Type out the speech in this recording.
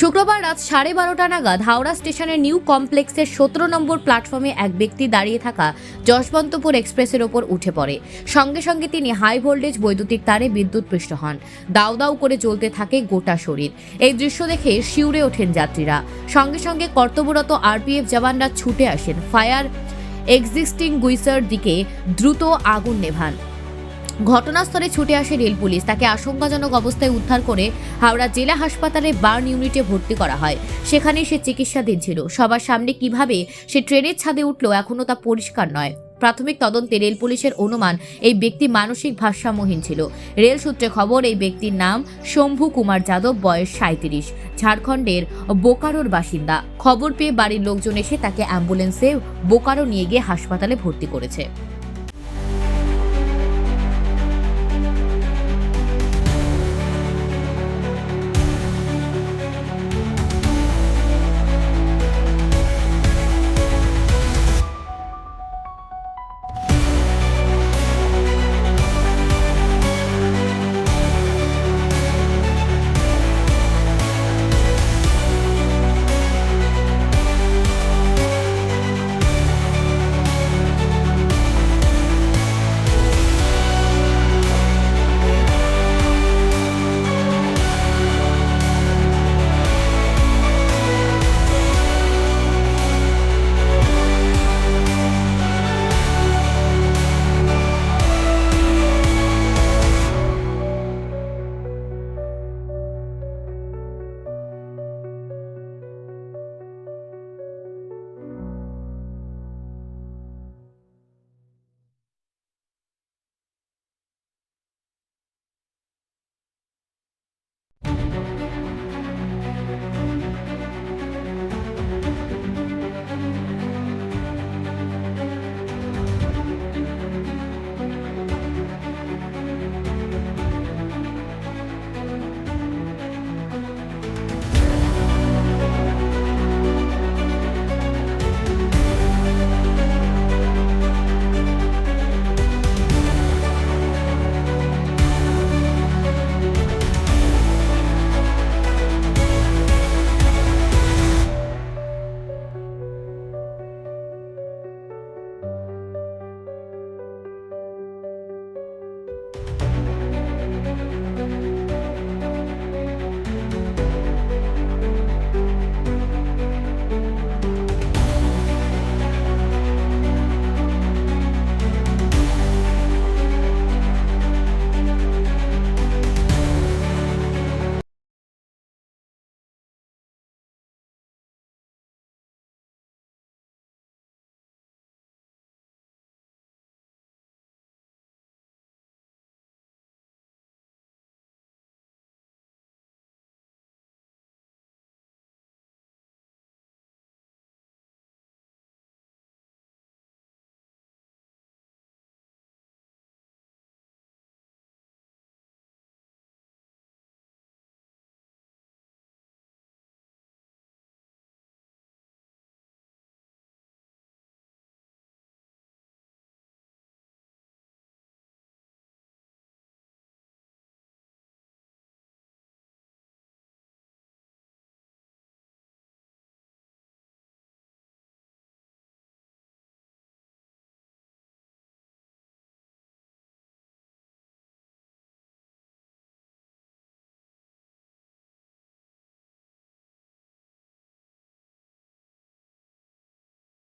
শুক্রবার রাত সাড়ে বারোটা নাগাদ হাওড়া স্টেশনের নিউ কমপ্লেক্সের সতেরো নম্বর প্ল্যাটফর্মে এক ব্যক্তি দাঁড়িয়ে থাকা যশবন্তপুর এক্সপ্রেসের ওপর উঠে পড়ে। সঙ্গে সঙ্গে তিনি হাই ভোল্টেজ বৈদ্যুতিক তারে বিদ্যুৎপৃষ্ট হন। দাউ দাউ করে চলতে থাকে গোটা শরীর। এই দৃশ্য দেখে শিউরে ওঠেন যাত্রীরা। সঙ্গে সঙ্গে কর্তব্যরত আরপিএফ জওয়ানরা ছুটে আসেন। ফায়ার এক্সিস্টিং গুইসার দিকে দ্রুত আগুন নেভান। ঘটনাস্থলে ছুটে আসে রেল পুলিশ। তাকে আশঙ্কাজনক অবস্থায় উদ্ধার করে হাওড়া জেলা হাসপাতালে বার্ন ইউনিটে ভর্তি করা হয়। সেখানে সে চিকিৎসাধীন ছিল। সবার সামনে কীভাবে সে ট্রেনের ছাদে উঠল এখনও তা পরিষ্কার নয়। প্রাথমিক তদন্তে রেল পুলিশের অনুমান এই ব্যক্তি মানসিক ভারসাম্যহীন ছিল। রেল সূত্রে খবর, এই ব্যক্তির নাম শম্ভু কুমার যাদব, বয়স সাঁত্রিশ ঝাড়খণ্ডের বোকারোর বাসিন্দা। খবর পেয়ে বাড়ির লোকজন এসে তাকে অ্যাম্বুলেন্সে বোকারো নিয়ে গিয়ে হাসপাতালে ভর্তি করেছে।